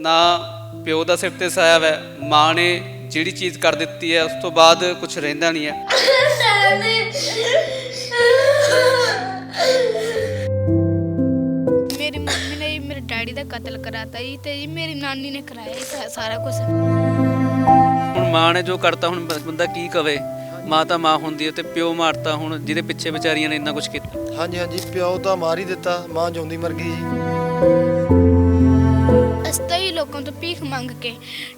ਨਾ ਪਿਓ ਦਾ ਸਿਰ ਤੇ ਸਾਇਆ ਵੈ ਮਾਂ ਨੇ ਜਿਹੜੀ ਚੀਜ਼ ਕਰ ਦਿੱਤੀ ਹੈ ਉਸ ਤੋਂ ਬਾਅਦ ਕੁਝ ਰਹਿੰਦਾ ਨਹੀਂ ਹੈ। ਮੇਰੀ ਮੰਮੀ ਨੇ ਜੀ ਮੇਰੇ ਡੈਡੀ ਦਾ ਕਤਲ ਕਰਾਤਾ ਜੀ ਤੇ ਜੀ ਮੇਰੀ ਨਾਨੀ ਨੇ ਕਰਾਇਆ ਇਹ ਸਾ- ਸਾਰਾ ਕੁਝ ਹੁਣ ਮਾਂ ਨੇ ਜੋ ਕਰਤਾ ਹੁਣ ਬ- ਬੰਦਾ ਕੀ ਕਵੇ? ਮਾਂ ਤਾਂ ਮਾਂ ਹੁੰਦੀ ਹੈ ਤੇ ਪਿਓ ਮਾਰਤਾ ਹੁਣ ਜਿਹਦੇ ਪਿੱਛੇ ਵਿਚਾਰੀਆਂ ਨੇ ਇੰਨਾ ਕੁਝ ਕੀਤਾ। ਹਾਂਜੀ ਹਾਂਜੀ ਪਿਓ ਤਾਂ ਮਾਰ ਹੀ ਦਿੱਤਾ ਮਾਂ ਜਿਉਂਦੀ ਮਰ ਗਈ ਜੀ। ਹੀ ਲੋਕਾਂ ਤੋਂ ਭੀਖ ਮੰਗ ਕੇ